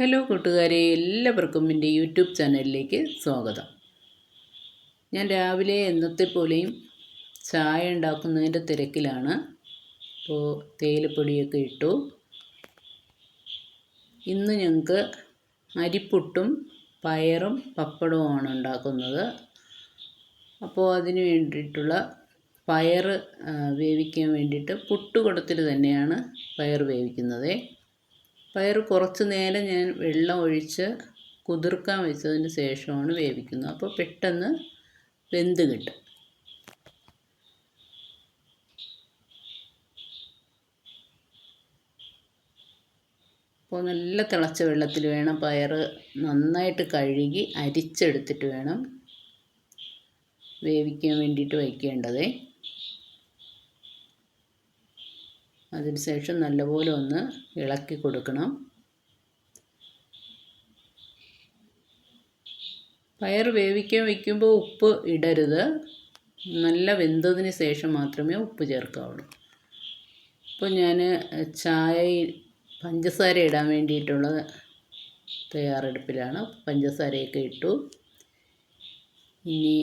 Hello കൂട്ടുകാരെ എല്ലാവർക്കും എന്റെ യൂട്യൂബ് ചാനലിലേക്ക് സ്വാഗതം. ഞാൻ രാവിലെ എന്നത്തെ പോലെയും ചായ ഉണ്ടാക്കുന്നതിന്റെ തിരക്കിലാണ്. അപ്പോൾ തേയിലപ്പൊടിയൊക്കെ ഇട്ടു. ഇന്ന് ഞങ്ങൾക്ക് അരിപ്പുട്ടും പയറും പപ്പടവുമാണ് ഉണ്ടാക്കുന്നത്. അപ്പോൾ അതിന് വേണ്ടിയിട്ടുള്ള പയർ വേവിക്കാൻ വേണ്ടിയിട്ട് പുട്ടുകുടത്തിൽ തന്നെയാണ് പയർ വേവിക്കുന്നത്. പയർ കുറച്ച് നേരം ഞാൻ വെള്ളം ഒഴിച്ച് കുതിർക്കാൻ വെച്ചതിന് ശേഷമാണ് വേവിക്കുന്നത്. അപ്പോൾ പെട്ടെന്ന് വെന്ത് കിട്ടും. അപ്പോൾ നല്ല തിളച്ച വെള്ളത്തിൽ വേണം പയർ നന്നായിട്ട് കഴുകി അരിച്ചെടുത്തിട്ട് വേണം വേവിക്കാൻ വേണ്ടിയിട്ട് വയ്ക്കേണ്ടത്. അതിനുശേഷം നല്ലപോലെ ഒന്ന് ഇളക്കി കൊടുക്കണം. പയർ വേവിക്കാൻ വയ്ക്കുമ്പോൾ ഉപ്പ് ഇടരുത്. നല്ല വെന്തതിന് ശേഷം മാത്രമേ ഉപ്പ് ചേർക്കാവുള്ളൂ. ഇപ്പോൾ ഞാൻ ചായ പഞ്ചസാര ഇടാൻ വേണ്ടിയിട്ടുള്ള തയ്യാറെടുപ്പിലാണ്. പഞ്ചസാരയൊക്കെ ഇട്ടു. ഇനി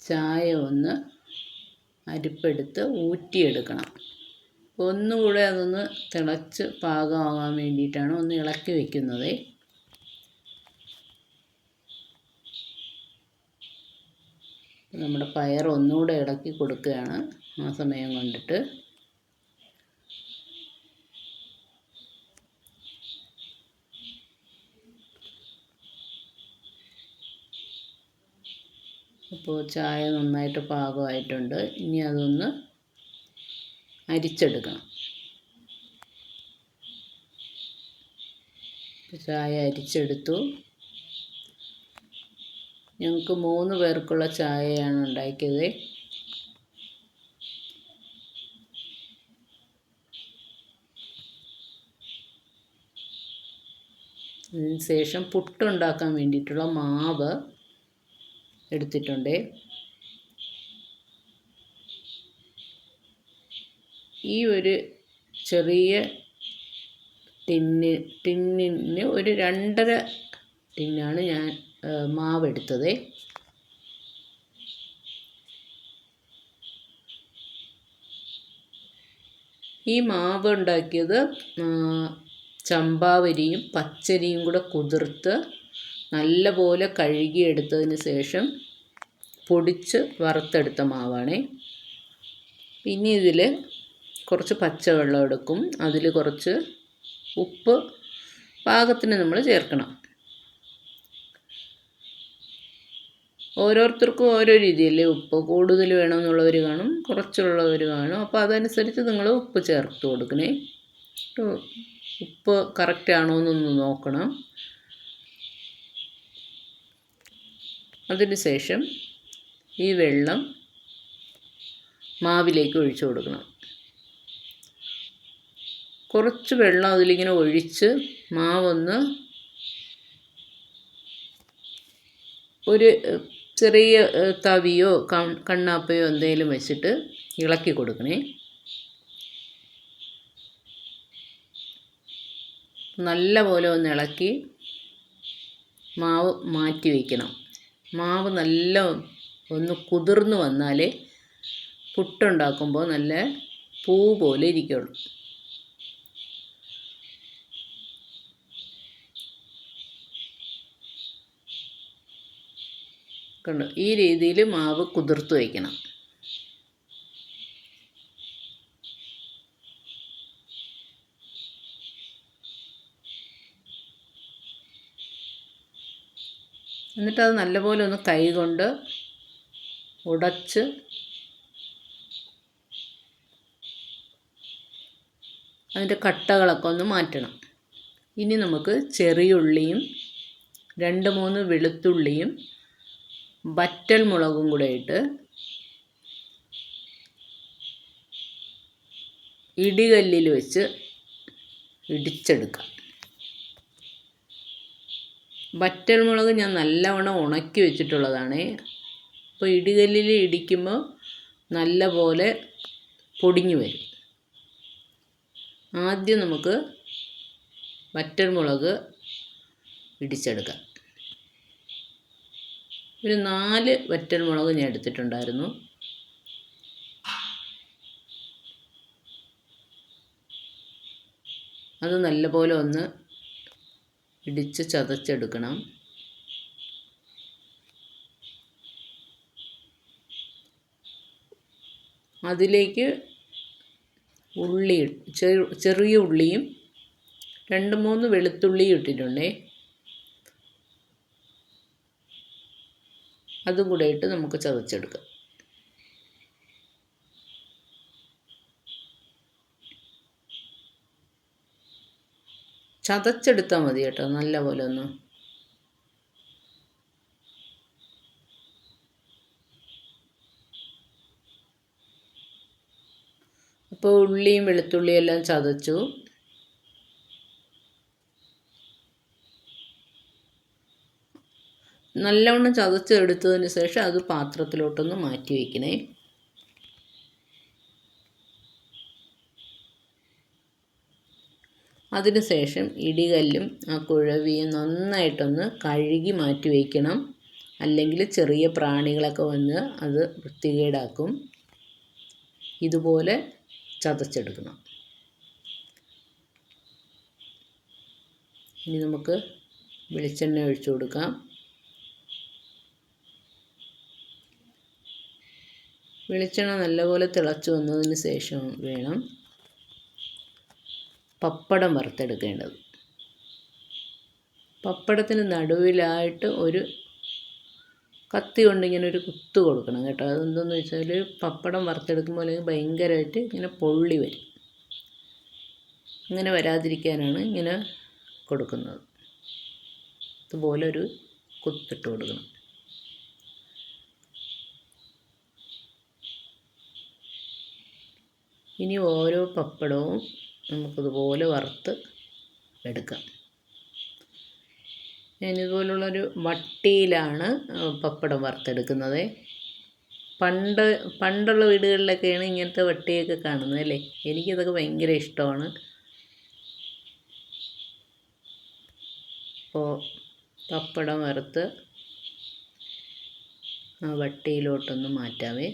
ചായ ഒന്ന് അരിപ്പെടുത്ത് ഊറ്റിയെടുക്കണം. ഒന്നുകൂടെ അതൊന്ന് തിളച്ച് പാകമാകാൻ വേണ്ടിയിട്ടാണ് ഒന്ന് ഇളക്കി വയ്ക്കുന്നത് നമ്മുടെ പയർ ഒന്നുകൂടെ ഇളക്കി കൊടുക്കുകയാണ് ആ സമയം കൊണ്ടിട്ട്. അപ്പോൾ ചായ നന്നായിട്ട് പാകമായിട്ടുണ്ട്. ഇനി അതൊന്ന് അരിച്ചെടുക്കണം. ചായ അരിച്ചെടുത്തു. ഞങ്ങൾക്ക് മൂന്ന് പേർക്കുള്ള ചായയാണ് ഉണ്ടാക്കിയത്. അതിന് ശേഷം പുട്ടുണ്ടാക്കാൻ വേണ്ടിയിട്ടുള്ള മാവ് എടുത്തിട്ടുണ്ട്. ഈ ഒരു ചെറിയ ടിന്ന് ടിന്നിന് ഒരു രണ്ടര ടിന്നാണ് ഞാൻ മാവെടുത്തത്. ഈ മാവ് ഉണ്ടാക്കിയത് ചമ്പാവരിയും പച്ചരിയും കൂടെ കുതിർത്ത് നല്ലപോലെ കഴുകിയെടുത്തതിന് ശേഷം പൊടിച്ച് വറുത്തെടുത്ത മാവാണ്. പിന്നെ ഇതിൽ കുറച്ച് പച്ചവെള്ളം എടുക്കും. അതിൽ കുറച്ച് ഉപ്പ് പാകത്തിന് നമ്മൾ ചേർക്കണം. ഓരോരുത്തർക്കും ഓരോ രീതിയല്ലേ ഉപ്പ് കൂടുതൽ വേണമെന്നുള്ളവർ കാണും കുറച്ചുള്ളവർ കാണും. അപ്പോൾ അതനുസരിച്ച് നിങ്ങൾ ഉപ്പ് ചേർത്ത് കൊടുക്കണേ. ഉപ്പ് കറക്റ്റ് ആണോ എന്നൊന്ന് നോക്കണം. അതിന് ശേഷം ഈ വെള്ളം മാവിലേക്ക് ഒഴിച്ചു കൊടുക്കണം. കുറച്ച് വെള്ളം അതിലിങ്ങനെ ഒഴിച്ച് മാവൊന്ന് ഒരു ചെറിയ തവിയോ കണ്ണാപ്പയോ എന്തെങ്കിലും വെച്ചിട്ട് ഇളക്കി കൊടുക്കണേ. നല്ല പോലെ ഒന്ന് ഇളക്കി മാവ് മാറ്റി വയ്ക്കണം മാവ് നല്ല ഒന്ന് കുതിർന്ന് വന്നാൽ പുട്ടുണ്ടാക്കുമ്പോൾ നല്ല പൂ പോലെ ഇരിക്കുള്ളൂ. കണ്ടോ. ഈ രീതിയിൽ മാവ് കുതിർത്ത് വയ്ക്കണം. എന്നിട്ടത് നല്ലപോലെ ഒന്ന് കൈകൊണ്ട് ഉടച്ച് അതിന്റെ കട്ടകളൊക്കെ ഒന്ന് മാറ്റണം. ഇനി നമുക്ക് ചെറിയുള്ളിയും രണ്ട് മൂന്ന് വെളുത്തുള്ളിയും വറ്റൽ മുളകും കൂടെ ഇട്ട് ഇടികല്ലിൽ വെച്ച് ഇടിച്ചെടുക്കാം. വറ്റൽ മുളക് ഞാൻ നല്ലവണ്ണം ഉണക്കി വെച്ചിട്ടുള്ളതാണ്. അപ്പോൾ ഇടികല്ലിൽ ഇടിക്കുമ്പോൾ നല്ല പോലെ പൊടിഞ്ഞു വരും. ആദ്യം നമുക്ക് വറ്റൽ മുളക് ഇടിച്ചെടുക്കാം. ഒരു നാല് വറ്റൽ മുളക് ഞാൻ എടുത്തിട്ടുണ്ടായിരുന്നു. അത് നല്ലപോലെ ഒന്ന് ഇടിച്ച് ചതച്ചെടുക്കണം. അതിലേക്ക് ഉള്ളി ചെറിയ ഉള്ളിയും രണ്ട് മൂന്ന് വെളുത്തുള്ളിയും ഇട്ടിട്ടുണ്ടേ. അതും കൂടെ ഇട്ട് നമുക്ക് ചതച്ചെടുക്കാം. ചതച്ചെടുത്താൽ മതി കേട്ടോ നല്ല പോലെ ഒന്ന്. അപ്പോൾ ഉള്ളിയും വെളുത്തുള്ളിയും എല്ലാം ചതച്ചു. നല്ലവണ്ണം ചതച്ചെടുത്തതിന് ശേഷം അത് പാത്രത്തിലോട്ടൊന്ന് മാറ്റി വയ്ക്കണേ. അതിനുശേഷം ഇടികല്ലും ആ കുഴവിയും നന്നായിട്ടൊന്ന് കഴുകി മാറ്റി വയ്ക്കണം. അല്ലെങ്കിൽ ചെറിയ പ്രാണികളൊക്കെ വന്ന് അത് വൃത്തികേടാക്കും. ഇതുപോലെ ചതച്ചെടുക്കണം. ഇനി നമുക്ക് വെളിച്ചെണ്ണ ഒഴിച്ചു കൊടുക്കാം. വെളിച്ചെണ്ണ നല്ലപോലെ തിളച്ചു വന്നതിന് ശേഷം വേണം പപ്പടം വറുത്തെടുക്കേണ്ടത്. പപ്പടത്തിന് നടുവിലായിട്ട് ഒരു കത്തി കൊണ്ട് ഇങ്ങനെ ഒരു കുത്ത് കൊടുക്കണം കേട്ടോ. അതെന്തെന്ന് വെച്ചാൽ പപ്പടം വറുത്തെടുക്കുമ്പോൾ അല്ലെങ്കിൽ ഭയങ്കരമായിട്ട് ഇങ്ങനെ പൊള്ളി വരും. ഇങ്ങനെ വരാതിരിക്കാനാണ് ഇങ്ങനെ കൊടുക്കുന്നത്. ഇതുപോലെ ഒരു കുത്തിട്ട് കൊടുക്കണം. ഇനി ഓരോ പപ്പടവും നമുക്കിതുപോലെ വറുത്ത് എടുക്കാം. ഞാനിതുപോലുള്ളൊരു വട്ടിയിലാണ് പപ്പടം വറുത്തെടുക്കുന്നത്. പണ്ട് പണ്ടുള്ള വീടുകളിലൊക്കെയാണ് ഇങ്ങനത്തെ വട്ടിയൊക്കെ കാണുന്നത് അല്ലേ? എനിക്കിതൊക്കെ ഭയങ്കര ഇഷ്ടമാണ്. അപ്പോൾ പപ്പടം വറുത്ത് ആ വട്ടിയിലോട്ടൊന്ന് മാറ്റാമേ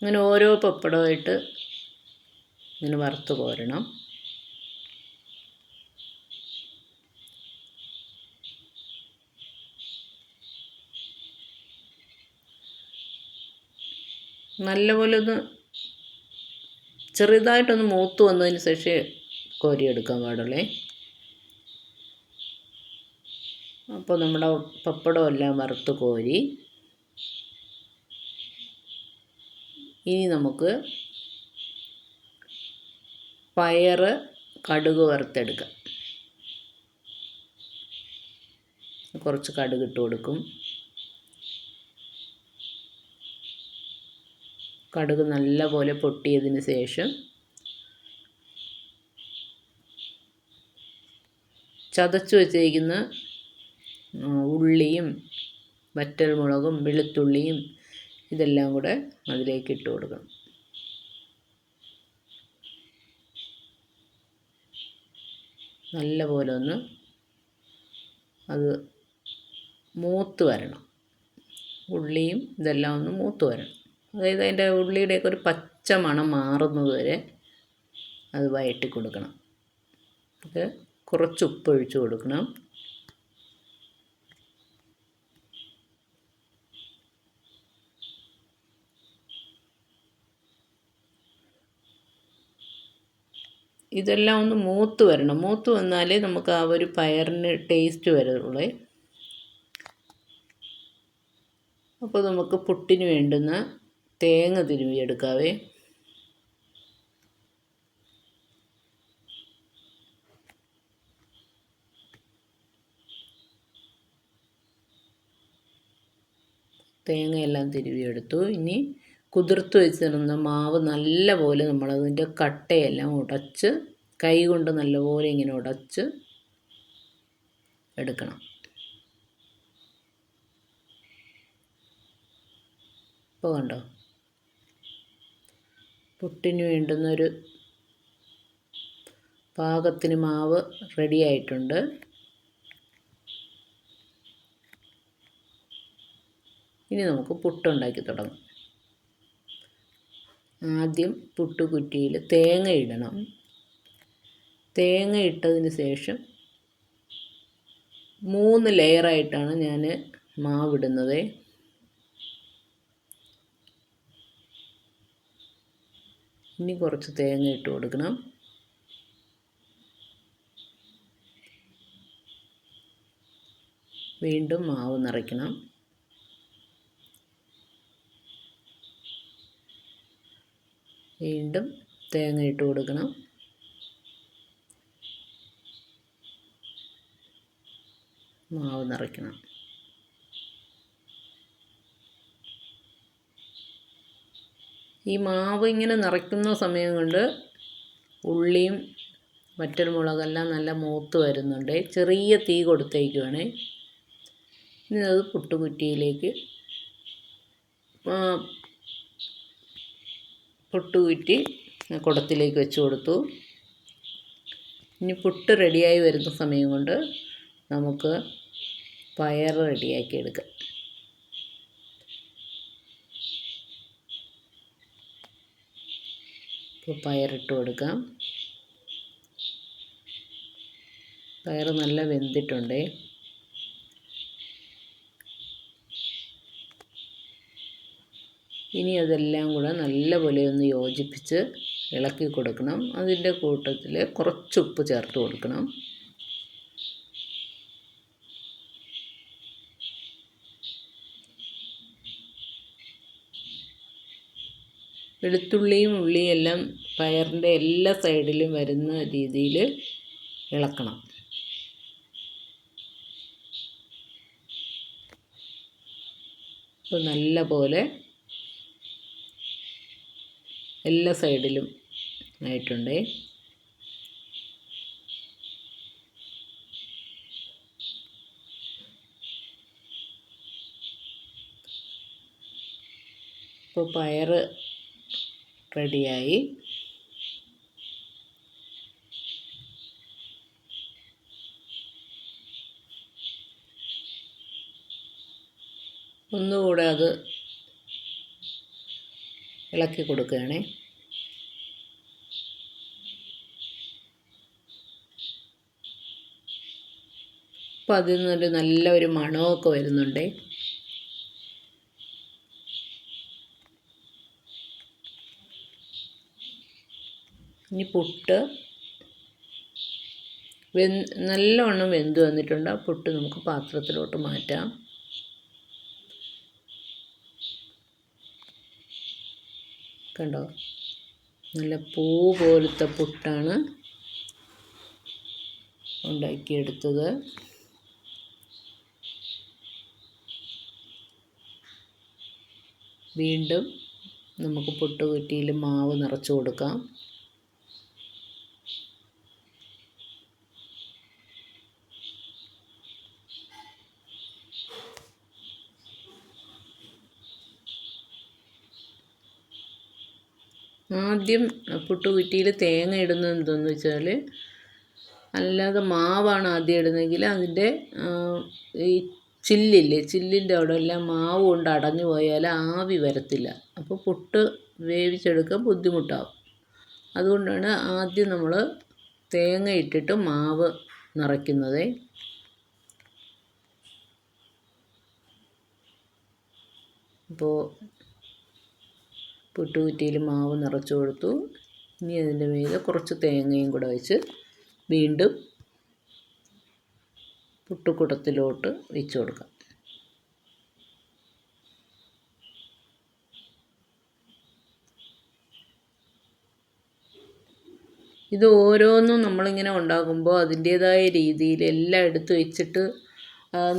അങ്ങനെ ഓരോ പപ്പടമായിട്ട് ഇങ്ങനെ വറുത്ത് കോരണം. നല്ലപോലെ ഒന്ന് ചെറുതായിട്ടൊന്ന് മൂത്ത് വന്നതിന് ശേഷം കോരിയെടുക്കാൻ പാടുള്ളേ. അപ്പോൾ നമ്മുടെ പപ്പടം എല്ലാം വറുത്ത് കോരി ഇനി നമുക്ക് പയർ കടുക് വറുത്തെടുക്കാം. കുറച്ച് കടുക് ഇട്ട് കൊടുക്കും. കടുക് നല്ലപോലെ പൊട്ടിയതിന് ശേഷം ചതച്ചു വച്ചിരിക്കുന്ന ഉള്ളിയും വറ്റൽമുളകും വെളുത്തുള്ളിയും ഇതെല്ലാം കൂടെ അതിലേക്ക് ഇട്ട് കൊടുക്കണം. നല്ല പോലെ ഒന്ന് അത് മൂത്ത് വരണം. ഉള്ളിയും ഇതെല്ലാം ഒന്ന് മൂത്ത് വരണം. അതായത് അതിന്റെ ഉള്ളിയുടെയൊക്കെ ഒരു പച്ച മണം മാറുന്നത് വരെ അത് വയറ്റി കൊടുക്കണം അത് കുറച്ച് ഉപ്പ് ഒഴിച്ച് കൊടുക്കണം. ഇതെല്ലാം ഒന്ന് മൂത്ത് വരണം. മൂത്ത് വന്നാലേ നമുക്ക് ആ ഒരു പയറിന് ടേസ്റ്റ് വരുള്ളൂ. അപ്പോൾ നമുക്ക് പുട്ടിന് വേണ്ടുന്ന തേങ്ങ തിരുവിയെടുക്കാവേ. തേങ്ങയെല്ലാം തിരുവിയെടുത്തു. ഇനി കുതിർത്ത് വെച്ചിരുന്ന മാവ് നല്ലപോലെ നമ്മളതിന്റെ കട്ടയെല്ലാം ഉടച്ച് കൈ കൊണ്ട് നല്ലപോലെ ഇങ്ങനെ ഉടച്ച് എടുക്കണം. ഇപ്പോൾ കണ്ടോ? പുട്ടിന് വേണ്ടുന്നൊരു പാകത്തിന് മാവ് റെഡി ആയിട്ടുണ്ട്. ഇനി നമുക്ക് പുട്ടുണ്ടാക്കി തുടങ്ങാം. ആദ്യം പുട്ടുകുറ്റിയിൽ തേങ്ങ ഇടണം. തേങ്ങ ഇട്ടതിന് ശേഷം മൂന്ന് ലെയറായിട്ടാണ് ഞാൻ മാവിടുന്നത്. ഇനി കുറച്ച് തേങ്ങ ഇട്ട് കൊടുക്കണം. വീണ്ടും മാവ് നിറയ്ക്കണം. വീണ്ടും തേങ്ങ ഇട്ട് കൊടുക്കണം. മാവ് നിറയ്ക്കണം. ഈ മാവ് ഇങ്ങനെ നിറയ്ക്കുന്ന സമയം കൊണ്ട് ഉള്ളിയും മറ്റൊരു മുളകെല്ലാം നല്ല മൂത്ത് വരുന്നുണ്ട്. ചെറിയ തീ കൊടുത്തേക്കുവാണ്. ഇനി അത് പുട്ടുകുറ്റിയിലേക്ക് പുട്ടുകുറ്റി കുടത്തിലേക്ക് വെച്ച് കൊടുത്തു. ഇനി പുട്ട് റെഡിയായി വരുന്ന സമയം കൊണ്ട് നമുക്ക് പയർ റെഡിയാക്കി എടുക്കാം. ഇപ്പോൾ പയറിട്ട് കൊടുക്കാം. പയർ നല്ല വെന്തിട്ടുണ്ടേ. ഇനി അതെല്ലാം കൂടെ നല്ലപോലെ ഒന്ന് യോജിപ്പിച്ച് ഇളക്കി കൊടുക്കണം. അതിന്റെ കൂട്ടത്തിൽ കുറച്ച് ഉപ്പ് ചേർത്ത് കൊടുക്കണം. വെളുത്തുള്ളിയും ഉള്ളിയും എല്ലാം പയറിന്റെ എല്ലാ സൈഡിലും വരുന്ന രീതിയിൽ ഇളക്കണം. അപ്പോൾ നല്ല പോലെ എല്ലാ സൈഡിലും ആയിട്ടുണ്ട്. ഇപ്പോൾ പയർ റെഡിയായി. ഒന്നുകൂടെ അത് ഇളക്കി കൊടുക്കുകയാണേ. അപ്പോൾ അതിൽ നിന്നൊരു നല്ല ഒരു മണമൊക്കെ വരുന്നുണ്ട്. ഇനി പുട്ട്. വെ നല്ലവണ്ണം വെന്ത് വന്നിട്ടുണ്ട്. ആ പുട്ട് നമുക്ക് പാത്രത്തിലോട്ട് മാറ്റാം. കണ്ടോ? നല്ല പൂ പോലത്തെ പുട്ടാണ് ഉണ്ടാക്കിയെടുത്തത്. വീണ്ടും നമുക്ക് പുട്ടുകുറ്റിയിൽ മാവ് നിറച്ചു കൊടുക്കാം. ആദ്യം പുട്ടുകുറ്റിയിൽ തേങ്ങ ഇടുന്നത് എന്തെന്ന് വെച്ചാൽ അല്ലാതെ മാവാണ് ആദ്യം ഇടുന്നതെങ്കിൽ അതിന്റെ ഈ ചില്ലില്ലേ ചില്ലിന്റെ അവിടെ എല്ലാം മാവ് കൊണ്ട് അടഞ്ഞു പോയാൽ ആവി വരത്തില്ല. അപ്പോൾ പുട്ട് വേവിച്ചെടുക്കാൻ ബുദ്ധിമുട്ടാവും. അതുകൊണ്ടാണ് ആദ്യം നമ്മൾ തേങ്ങ ഇട്ടിട്ട് മാവ് നിറയ്ക്കുന്നത്. അപ്പോൾ പുട്ടുകുറ്റിയിൽ മാവ് നിറച്ചു കൊടുത്തു. ഇനി അതിന്റെ മീതെ കുറച്ച് തേങ്ങയും കൂടെ വെച്ച് വീണ്ടും പുട്ടുകുടത്തിലോട്ട് വെച്ച് കൊടുക്കാം. ഇത് ഓരോന്നും നമ്മളിങ്ങനെ ഉണ്ടാകുമ്പോൾ അതിന്റേതായ രീതിയിൽ എല്ലാം എടുത്ത് വെച്ചിട്ട്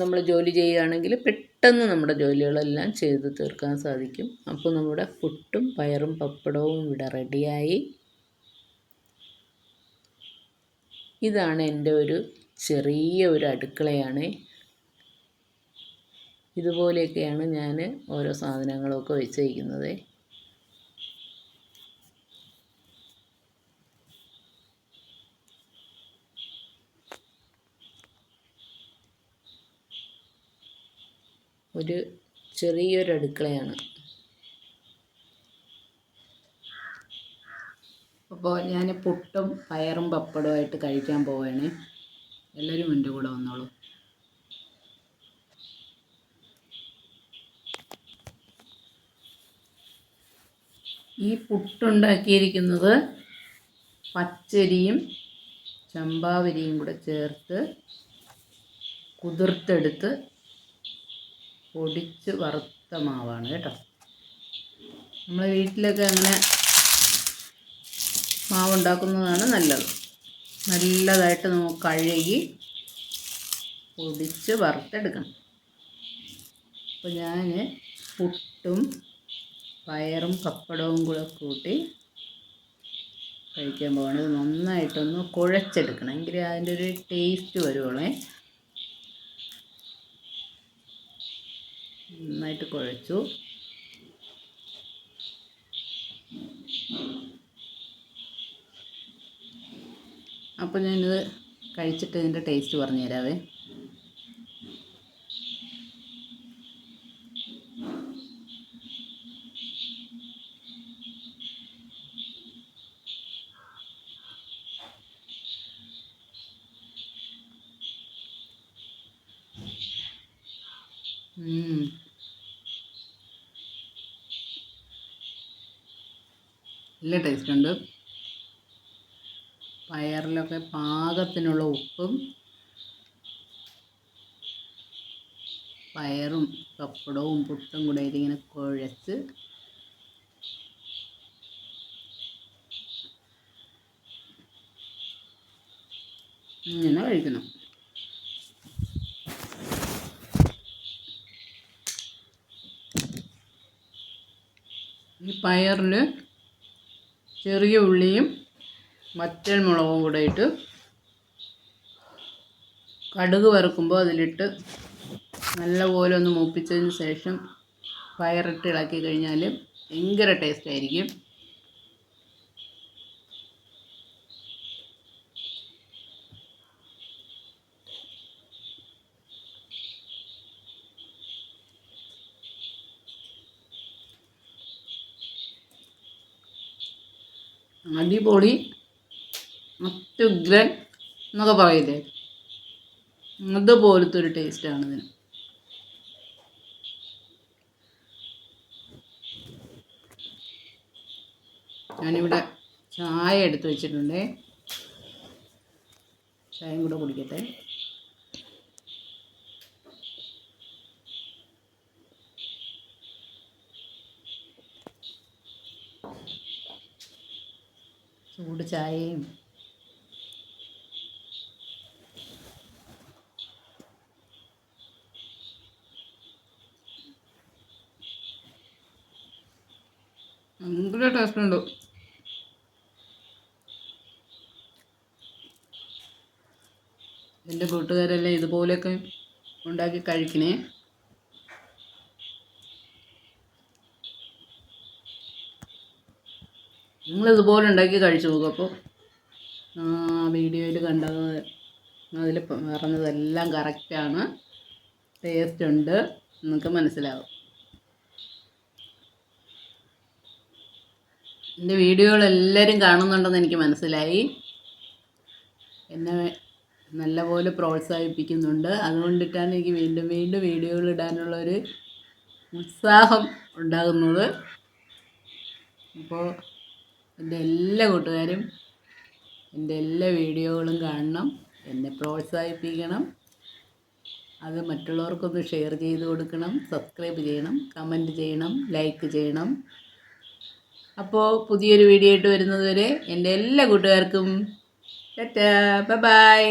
നമ്മൾ ജോലി ചെയ്യുകയാണെങ്കിൽ പെട്ടെന്ന് നമ്മുടെ ജോലികളെല്ലാം ചെയ്ത് തീർക്കാൻ സാധിക്കും. അപ്പോൾ നമ്മുടെ പുട്ടും പയറും പപ്പടവും ഇവിടെ റെഡിയായി. ഇതാണ് എന്റെ ഒരു ചെറിയ ഒരു അടുക്കളയാണ്. ഇതുപോലെയൊക്കെയാണ് ഞാൻ ഓരോ സാധനങ്ങളൊക്കെ വെച്ചിരിക്കുന്നത്. ഒരു ചെറിയൊരു അടുക്കളയാണ്. അപ്പോൾ ഞാൻ പുട്ടും പയറും പപ്പടവുമായിട്ട് കഴിക്കാൻ പോവുകയാണ് എല്ലാവരും എന്റെ കൂടെ വന്നോളൂ. ഈ പുട്ടുണ്ടാക്കിയിരിക്കുന്നത് പച്ചരിയും ചമ്പാവരിയും കൂടെ ചേർത്ത് കുതിർത്തെടുത്ത് പൊടിച്ച് വറുത്ത മാവാണ് കേട്ടോ. നമ്മൾ വീട്ടിലൊക്കെ അങ്ങനെ മാവുണ്ടാക്കുന്നതാണ് നല്ലത്. നല്ലതായിട്ട് നമുക്ക് കഴുകി പൊടിച്ച് വറുത്തെടുക്കണം. അപ്പോൾ ഞാൻ പുട്ടും പയറും പപ്പടവും കൂടെ കൂട്ടി കഴിക്കാൻ പോകണം ഇത് നന്നായിട്ടൊന്ന് കുഴച്ചെടുക്കണം. എങ്കിലേ അതിന്റെ ഒരു ടേസ്റ്റ് വരുവുള്ളേ നന്നായിട്ട് കുഴച്ചു അപ്പോൾ ഞാനിത് കഴിച്ചിട്ട് ഇതിന്റെ ടേസ്റ്റ് പറഞ്ഞു തരാവേ ഉം. നല്ല ടേസ്റ്റ് ഉണ്ട്. പയറിലൊക്കെ പാകത്തിനുള്ള ഉപ്പും പയറും പപ്പടവും പുട്ടും കൂടെ ഇതിങ്ങനെ കുഴച്ച് ഇങ്ങനെ കഴിക്കണം. ഈ പയറിൽ ചെറിയ ഉള്ളിയും മറ്റൽ മുളകും കൂടെ ഇട്ട് കടുക് വറുക്കുമ്പോൾ അതിലിട്ട് നല്ലപോലെ ഒന്ന് മൂപ്പിച്ചതിന് ശേഷം പയറിട്ട് ഇളക്കി കഴിഞ്ഞാൽ ഭയങ്കര ടേസ്റ്റ് ആയിരിക്കും. അടിപൊളി അത്യുഗ്രൻ എന്നൊക്കെ പറയില്ലേ? അതുപോലത്തെ ഒരു ടേസ്റ്റാണ് ഇതിന്. ഞാനിവിടെ ചായ എടുത്ത് വെച്ചിട്ടുണ്ട്. ചായയും കൂടെ കുടിക്കട്ടെ. ചൂട് ചായയും. ഭയങ്കര ടേസ്റ്റ് ഉണ്ട് എന്റെ കൂട്ടുകാരെല്ലാം ഇതുപോലെയൊക്കെ ഉണ്ടാക്കി കഴിക്കണേ. നിങ്ങൾ ഇതുപോലെ ഉണ്ടാക്കി കഴിച്ചു നോക്കും. അപ്പോൾ വീഡിയോയിൽ കണ്ടത് അതിൽ പറഞ്ഞതെല്ലാം കറക്റ്റാണ് ടേസ്റ്റ് ഉണ്ട്. നിങ്ങൾക്ക് മനസ്സിലാവും. എന്റെ വീഡിയോകളെല്ലാവരും കാണുന്നുണ്ടെന്ന് എനിക്ക് മനസ്സിലായി. എന്നെ നല്ലപോലെ പ്രോത്സാഹിപ്പിക്കുന്നുണ്ട്. അതുകൊണ്ടിട്ടാണ് എനിക്ക് വീണ്ടും വീണ്ടും വീഡിയോകൾ ഇടാനുള്ളൊരു ഉത്സാഹം ഉണ്ടാകുന്നത്. അപ്പോൾ എന്റെ എല്ലാ കൂട്ടുകാരും എന്റെ എല്ലാ വീഡിയോകളും കാണണം എന്നെ പ്രോത്സാഹിപ്പിക്കണം അത് മറ്റുള്ളവർക്കൊന്ന് ഷെയർ ചെയ്ത് കൊടുക്കണം സബ്സ്ക്രൈബ് ചെയ്യണം കമന്റ് ചെയ്യണം ലൈക്ക് ചെയ്യണം. അപ്പോൾ പുതിയൊരു വീഡിയോ ആയിട്ട് വരുന്നത് വരെ എന്റെ എല്ലാ കൂട്ടുകാർക്കും ബൈ.